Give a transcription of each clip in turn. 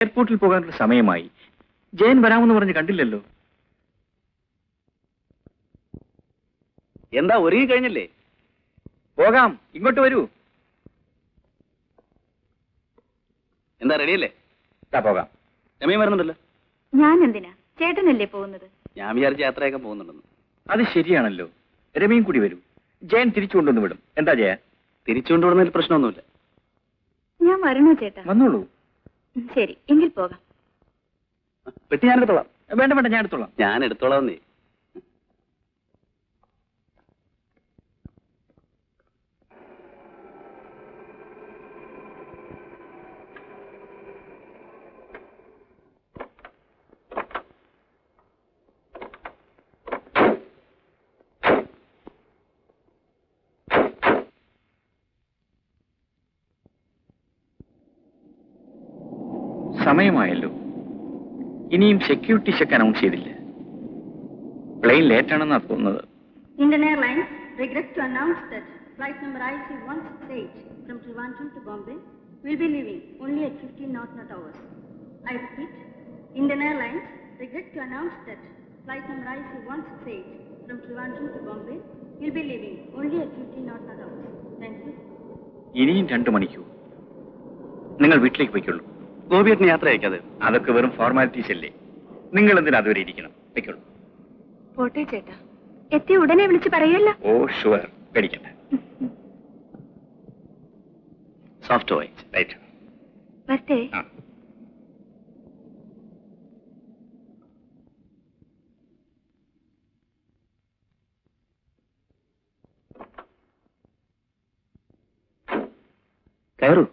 എയർപോർട്ടിൽ പോകാനുള്ള സമയമായി. ജയൻ വരാമെന്ന് പറഞ്ഞ് കണ്ടില്ലല്ലോ. എന്താ ഒരുങ്ങി കഴിഞ്ഞില്ലേ? പോകാം ഇങ്ങോട്ട് വരൂ. എന്താ റെഡിയല്ലേ? പോകാം. രമയും വരുന്നുണ്ടല്ലോ. ഞാൻ എന്തിനാ ചേട്ടനല്ലേ പോകുന്നത്? ഞാൻ വിചാരിച്ച യാത്രയൊക്കെ പോകുന്നുണ്ടെന്ന്. അത് ശരിയാണല്ലോ. രമയും കൂടി വരും. ജയൻ തിരിച്ചു കൊണ്ടുവന്ന് വിടും. എന്താ ജയൻ? തിരിച്ചു വിടുന്നതിൽ പ്രശ്നമൊന്നുമില്ല. ഞാൻ വരണോ ചേട്ടാ? വന്നോളൂ. ശരി എങ്കിൽ പോകാം. പെട്ടി ഞാൻ എടുത്തോളാം വേണ്ട വേണ്ട ഞാൻ എടുത്തോളാം ഞാൻ എടുത്തോളാം നീ. സമയമായല്ലോ. ഇനിയും സെക്യൂരിറ്റി ചെക്ക് അനൗൺസ് ചെയ്തില്ല. പ്ലെയിൻ ലേറ്റ് ആണെന്നാണ് തോന്നുന്നത്. ഇനിയും രണ്ടു മണിക്കൂർ. നിങ്ങൾ വീട്ടിലേക്ക് പോയിക്കൊള്ളൂ. ഗോപിയേട്ടന് യാത്ര അയക്കാതെ അതൊക്കെ വെറും ഫോർമാലിറ്റീസ് അല്ലേ? നിങ്ങൾ എന്തിനാ അതുവരെ ഇരിക്കണം? വെക്കോളൂ. പോട്ടെ ചേട്ടാ. എത്തി ഉടനെ വിളിച്ച് പറയല്ല ഓ ഷുവർ പേടിക്കണ്ട. സോഫ്റ്റ് വോയിസ് റൈറ്റ് വരട്ടെ. കയറൂ.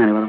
anyway.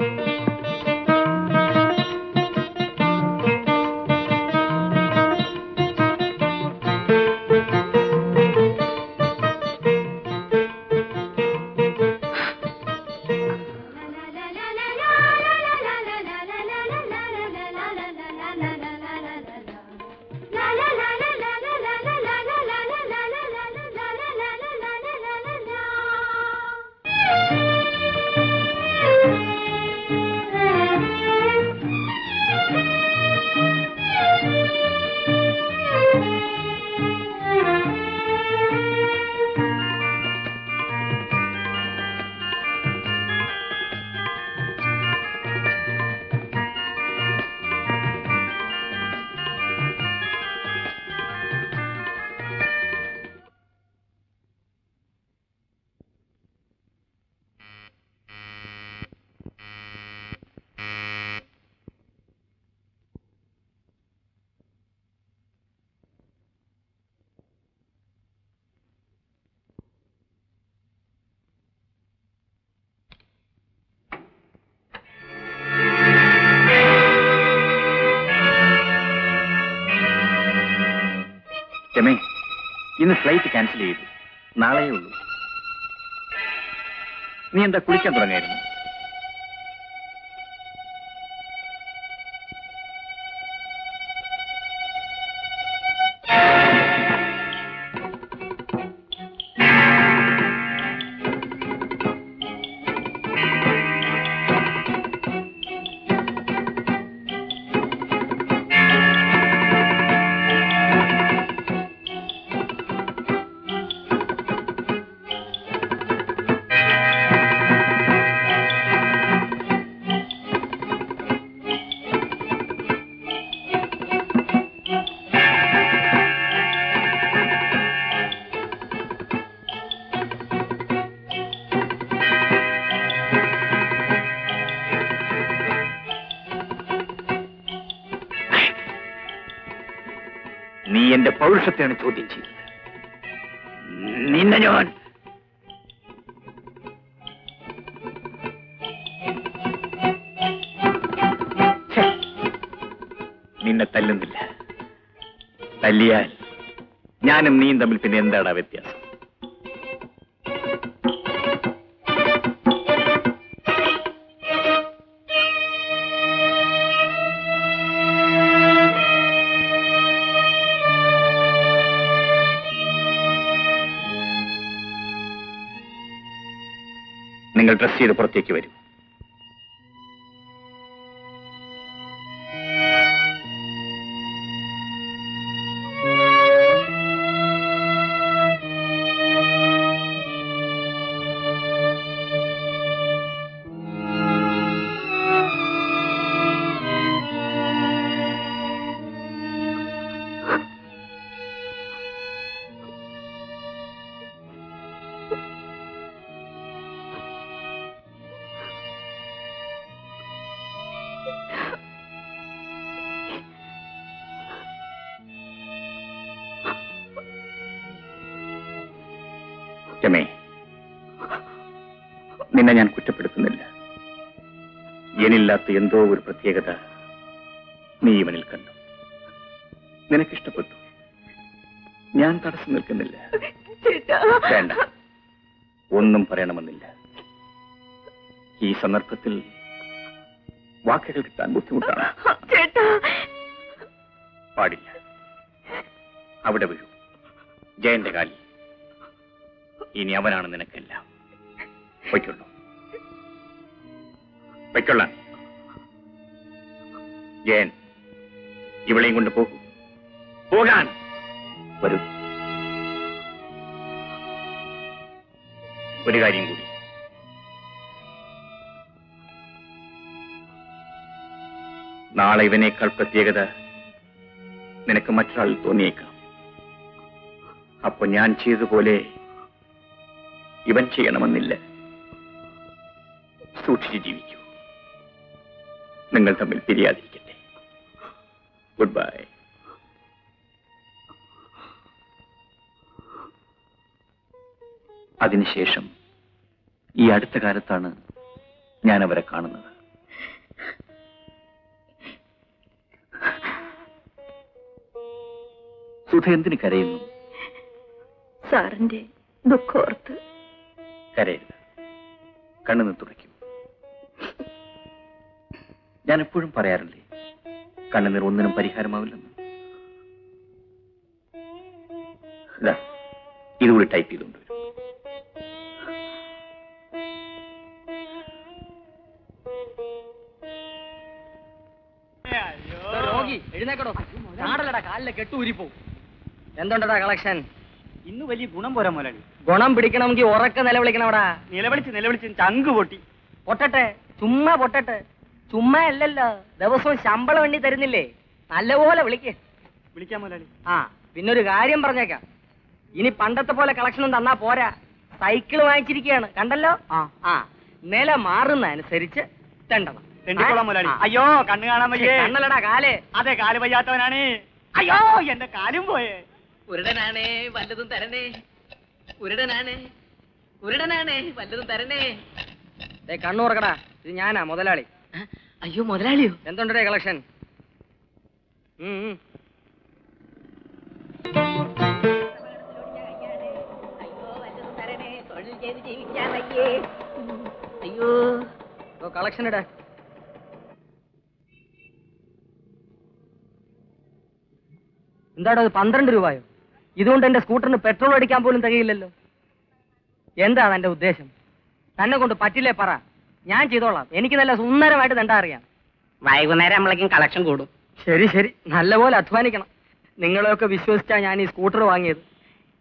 Thank you. ഇന്ന് ഫ്ലൈറ്റ് ക്യാൻസൽ ചെയ്തു. നാളെയേ ഉള്ളൂ. നീ എന്താ കുളിക്കാൻ തുടങ്ങായിരുന്നു പൗരുഷത്തെയാണ് ചോദ്യം ചെയ്തത് നിന്നെ ഞാൻ. നിന്നെ തല്ലുന്നില്ല. തല്ലിയാൽ ഞാനും നീയും തമ്മിൽ പിന്നെ എന്താടാ വ്യത്യാസം? നിങ്ങൾ ഡ്രസ് ചെയ്ത് പുറത്തേക്ക് വരൂ. നിന്നെ ഞാൻ കുറ്റപ്പെടുത്തുന്നില്ല. എനില്ലാത്ത എന്തോ ഒരു പ്രത്യേകത നീ ഇവനിൽ കണ്ടു. നിനക്കിഷ്ടപ്പെട്ടു. ഞാൻ തടസ്സം നിൽക്കുന്നില്ല. വേണ്ട. ഒന്നും പറയണമെന്നില്ല. ഈ സന്ദർഭത്തിൽ വാക്കുകൾ കിട്ടാൻ ബുദ്ധിമുട്ടാണ്. പാടില്ല. അവിടെ വീഴൂ ജയന്റെ കാലിൽ. ഇനി അവനാണ് നിനക്കെല്ലാം. പൊയ്ക്കൊള്ളൂ. പൊയ്ക്കൊള്ളാൻ ജയൻ ഇവളെയും കൊണ്ട് പോകൂ പോകാൻ. വരൂ. ഒരു കാര്യം കൂടി. നാളെ ഇവനേക്കാൾ പ്രത്യേകത നിനക്ക് മറ്റൊരാളിൽ തോന്നിയേക്കാം. അപ്പൊ ഞാൻ ചെയ്തതുപോലെ ഇവൻ ചെയ്യണമെന്നില്ല. സൂക്ഷിച്ച് ജീവിക്കൂ. നിങ്ങൾ തമ്മിൽ പിരിയാതിരിക്കട്ടെ. ഗുഡ് ബൈ അതിനുശേഷം ഈ അടുത്ത കാലത്താണ് ഞാൻ അവരെ കാണുന്നത്. സുധ എന്തിന് കരയുന്നു? സാറിന്റെ ദുഃഖോർത്ത്. കരയരുത്. കണ്ണുനിന്ന് തുടയ്ക്കൂ ഞാൻ എപ്പോഴും പറയാറില്ലേ? കണ്ണുനീർ ഒന്നിനും പരിഹാരമാവില്ലെന്ന്. ഇതുകൂടി ടൈപ്പ് ചെയ്തുകൊണ്ട് വരും. എഴുന്നേക്കടോ. നാടല്ലടാ കാലിലെ കെട്ടു ഊരിപ്പോവും. എന്തുണ്ടടാ കളക്ഷൻ? ഇന്ന് വലിയ ഗുണം പോരാ മുതലാളി ഗുണം പിടിക്കണമെങ്കിൽ ഉറക്ക നിലവിളിക്കണവടാ. നിലവിളിച്ച് നിലവിളിച്ച് ചങ്ക് പൊട്ടി. പൊട്ടട്ടെ ചുമ്മാ പൊട്ടട്ടെ. ചുമ്മാ അല്ലല്ലോ ദിവസവും ശമ്പളം എണ്ണി തരുന്നില്ലേ? നല്ലപോലെ വിളിക്ക്. വിളിക്കാം മുതലാളി. ആ പിന്നെ ഒരു കാര്യം പറഞ്ഞേക്കാം. ഇനി പണ്ടത്തെ പോലെ കളക്ഷനും തന്നാ പോരാ. സൈക്കിൾ വാങ്ങിച്ചിരിക്കുകയാണ് കണ്ടല്ലോ? ആ. ആ. നില മാറുന്ന അനുസരിച്ച് തെണ്ടണം. അയ്യോ കണ്ണു കാണാൻ വയ്യേ. കണ്ണല്ലടാ കാൽ. അതെ കാൽ വയ്യാത്തവനാണ്. അയ്യോ എന്റെ കാലും പോയേ. ഉരുടനാണേ വല്ലതും തരണേ. ഉരുടനാണേ ഉരുടനാണേ വല്ലതും തരണേ. കണ്ണു ഉറക്കടാ ഇത് ഞാനാ മുതലാളി. അയ്യോ മുതലാളിയോ. എന്തുണ്ടേ കളക്ഷൻ? അയ്യോ കളക്ഷൻ ഇടാ. എന്താടോ അത് പന്ത്രണ്ട് രൂപയോ? ഇതുകൊണ്ട് എന്റെ സ്കൂട്ടറിന് പെട്രോൾ അടിക്കാൻ പോലും തികയില്ലല്ലോ. എന്താണ് എന്റെ ഉദ്ദേശം? തന്നെ കൊണ്ട് പറ്റില്ലേ പറ. ഞാൻ ചെയ്തോളാം. എനിക്ക് നല്ല സുന്ദരമായിട്ട് തണ്ട അറിയാം. വൈകുന്നേരം നമ്മളേക്കും കളക്ഷൻ കൂടും. ശരി ശരി. നല്ലപോലെ അധ്വാനിക്കണം. നിങ്ങളെയൊക്കെ വിശ്വസിച്ചാ ഞാൻ ഈ സ്കൂട്ടർ വാങ്ങിയത്.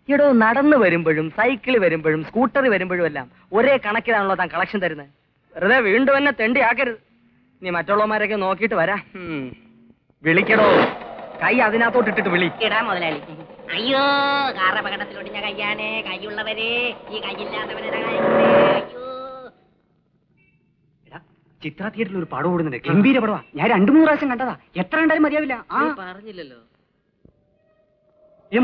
ഇടോ നടന്നു വരുമ്പോഴും സൈക്കിൾ വരുമ്പോഴും സ്കൂട്ടർ വരുമ്പോഴും എല്ലാം ഒരേ കണക്കിലാണല്ലോ താൻ കളക്ഷൻ തരുന്നത്. വെറുതെ വീണ്ടും എന്നെ തെണ്ടി ആക്കരുത്. നീ മറ്റുള്ളവന്മാരൊക്കെ നോക്കിയിട്ട് വരാം. വിളിക്കടോ. കൈ അതിനകത്തോട്ട് ഇട്ടിട്ട് വിളി. ഇടാ മുതലാളി. അയ്യോ ഞാൻ അപകടത്തിലൊടിഞ്ഞ കയ്യാണ്. കൈയുള്ളവരെ ഈ കൈയില്ലാത്തവരുടെ കൈ ചിത്ര തിയേറ്ററിൽ ഒരു പടം ഓടുന്നുണ്ട്. ഗംഭീര പടവാ. ഞാൻ രണ്ടു മൂന്ന് പ്രാവശ്യം കണ്ടതാ. എത്ര കണ്ടാലും മതിയാവില്ല. ആ. പറഞ്ഞില്ലല്ലോ. ഏ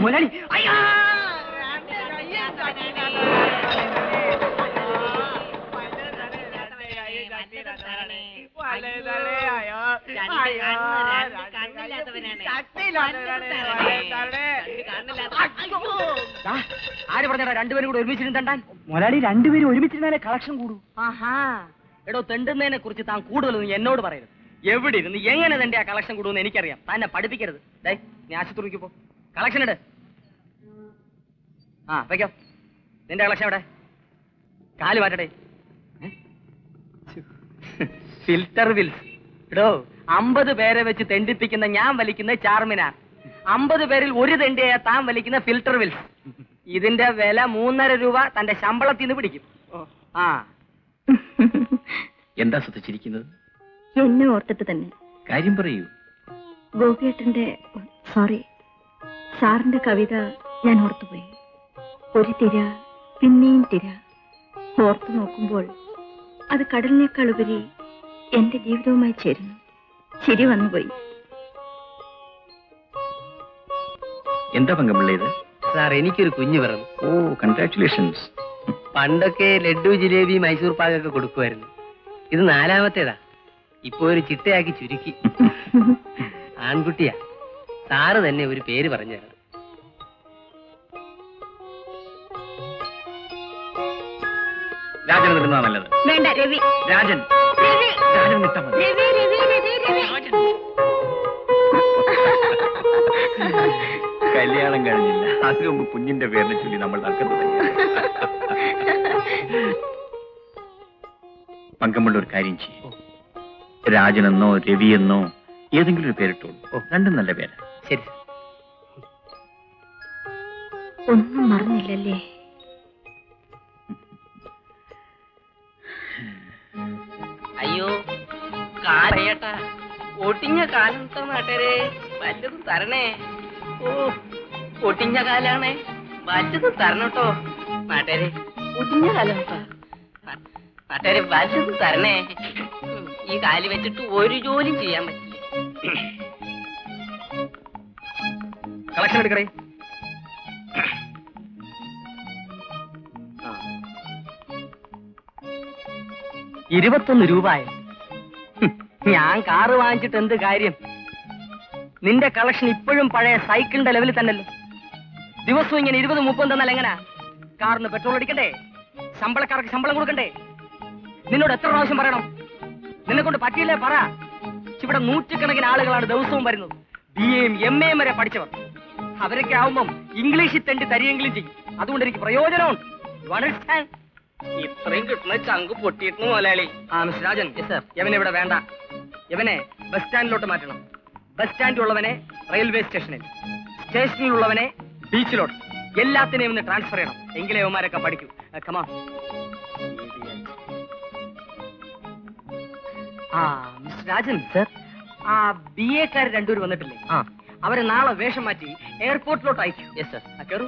ആര് പറഞ്ഞടാ രണ്ടുപേരും കൂടെ ഒരുമിച്ചിരുന്ന് തണ്ടാൻ? മുതലാളി രണ്ടുപേരും ഒരുമിച്ചിരുന്നാലേ കളക്ഷൻ കൂടും. ആഹാ. എടോ തെണ്ടുന്നതിനെ കുറിച്ച് താൻ കൂടുതലൊന്നും എന്നോട് പറയരുത്. എവിടെ ഇരുന്ന് എങ്ങനെ തന്റെ ആ കളക്ഷൻ കൂടുമെന്ന് എനിക്കറിയാം. തന്നെ പഠിപ്പിക്കരുത്. ഡേ നീ ആശുപത്രിക്ക് പോ. കളക്ഷൻ ഇട്. ആ വയ്ക്കോ നിന്റെ കളക്ഷൻ എവിടെ? കാൽ മാറ്റടേ ഫിൽറ്റർ വിൽസ് എടോ അമ്പത് പേരെ വെച്ച് തെണ്ടിപ്പിക്കുന്ന ഞാൻ വലിക്കുന്ന ചാർമിനാർ അമ്പത് പേരിൽ ഒരു തെണ്ടിയായ താൻ വലിക്കുന്ന ഫിൽറ്റർ വിൽസ് ഇതിന്റെ വില മൂന്നര രൂപ തന്റെ ശമ്പളത്തിൽ നിന്ന് പിടിക്കും. ആ. എന്താ ശ്രദ്ധിച്ചിരിക്കുന്നത്? എന്നെ ഓർത്തിട്ട് തന്നെ. കാര്യം പറയൂ. ഗോപിയേട്ടന്റെ സോറി സാറിന്റെ കവിത ഞാൻ ഓർത്തുപോയി. ഒരു തിര പിന്നെയും തിര. ഓർത്തു നോക്കുമ്പോൾ അത് കടലിനേക്കാൾ ഉപരി എന്റെ ജീവിതവുമായി ചേരുന്നു. ചിരി വന്നുപോയി. എന്താ പങ്കമുള്ളത് സാർ എനിക്കൊരു കുഞ്ഞു പിറന്നു ഓ കൺഗ്രാറ്റുലേഷൻസ് പണ്ടൊക്കെ ലഡു ജിലേബി മൈസൂർ പാകൊക്കെ കൊടുക്കുമായിരുന്നു. ഇത് നാലാമത്തേതാ. ഇപ്പൊ ഒരു ചിട്ടയാക്കി ചുരുക്കി. ആൺകുട്ടിയാ. സാറ് തന്നെ ഒരു പേര് പറഞ്ഞു രാജൻ നല്ലത്. വേണ്ട രവി. രാജൻ. രാജൻ നിട്ടാ മതി. രവി രവി രവി രവി. കല്യാണം കഴിഞ്ഞില്ല. അതിനു മുമ്പ് കുഞ്ഞിന്റെ പേരിനെ ചൊല്ലി നമ്മൾ നടക്കുന്നത് പങ്കമുള്ള ഒരു കാര്യം ചെയ്യും. രാജനെന്നോ രവിയെന്നോ ഏതെങ്കിലും ഒരു പേരിട്ടോളൂ. രണ്ടും നല്ല പേര്. ശരി. ഒന്നും മറന്നില്ലല്ലേ? അയ്യോ കാലയേട്ടാ ഒട്ടിഞ്ഞ കാലം നാട്ടരെ വല്ലതും തരണേ. ഓ ഒട്ടിഞ്ഞ കാലാണേ. വല്ലതും തരണം കേട്ടോ നാട്ടരെ ഒട്ടിഞ്ഞ കാലം നാട്ടരെ വല്ലതും തരണേ. ഈ കാൽ വെച്ചിട്ട് ഒരു ജോലിയും ചെയ്യാൻ പറ്റില്ല. കളക്ഷൻ എടുക്കണേ ഇരുപത്തൊന്ന് രൂപയോ? ഞാൻ കാറ് വാങ്ങിച്ചിട്ട് എന്ത് കാര്യം? നിന്റെ കളക്ഷൻ ഇപ്പോഴും പഴയ സൈക്കിളിന്റെ ലെവലിൽ തന്നെയല്ലോ? ദിവസവും ഇങ്ങനെ ഇരുപത് മുപ്പതും തന്നാൽ എങ്ങനാ? കാറിന് പെട്രോൾ അടിക്കണ്ടേ? ശമ്പളക്കാർക്ക് ശമ്പളം കൊടുക്കണ്ടേ? നിന്നോട് എത്ര പ്രാവശ്യം പറയണം? നിന്നെ കൊണ്ട് പറ്റിയില്ലേ പറ. ഇവിടെ നൂറ്റുകണക്കിന് ആളുകളാണ് ദിവസവും വരുന്നത്. ബി എയും എം എയും വരെ പഠിച്ചവർ. അവരൊക്കെ ആവുമ്പം ഇംഗ്ലീഷിൽ തെണ്ടി തരികെങ്കിലും ചെയ്യും. അതുകൊണ്ട് എനിക്ക് പ്രയോജനമുണ്ട്? ഇത്രയും കിട്ടുന്ന ചങ്ക് പൊട്ടിയിട്ടു മുതലാളി. ആ മിസ് രാജൻ. സർ ഇവനെ ഇവിടെ വേണ്ട. ഇവനെ ബസ് സ്റ്റാൻഡിലോട്ട് മാറ്റണം. ബസ് സ്റ്റാൻഡിലുള്ളവനെ റെയിൽവേ സ്റ്റേഷനിൽ സ്റ്റേഷനിലുള്ളവനെ ബീച്ചിലോട്ട് എല്ലാത്തിനെയും ഒന്ന് ട്രാൻസ്ഫർ ചെയ്യണം. എങ്കിലേ അവന്മാരൊക്കെ പഠിക്കൂ. കമാ ആ മിസ്റ്റർ രാജൻ. സർ. ആ ബി എക്കാർ രണ്ടുപേരും വന്നിട്ടില്ലേ? അവരെ നാളെ വേഷം മാറ്റി എയർപോർട്ടിലോട്ട് അയക്കും. Yes sir കയറൂ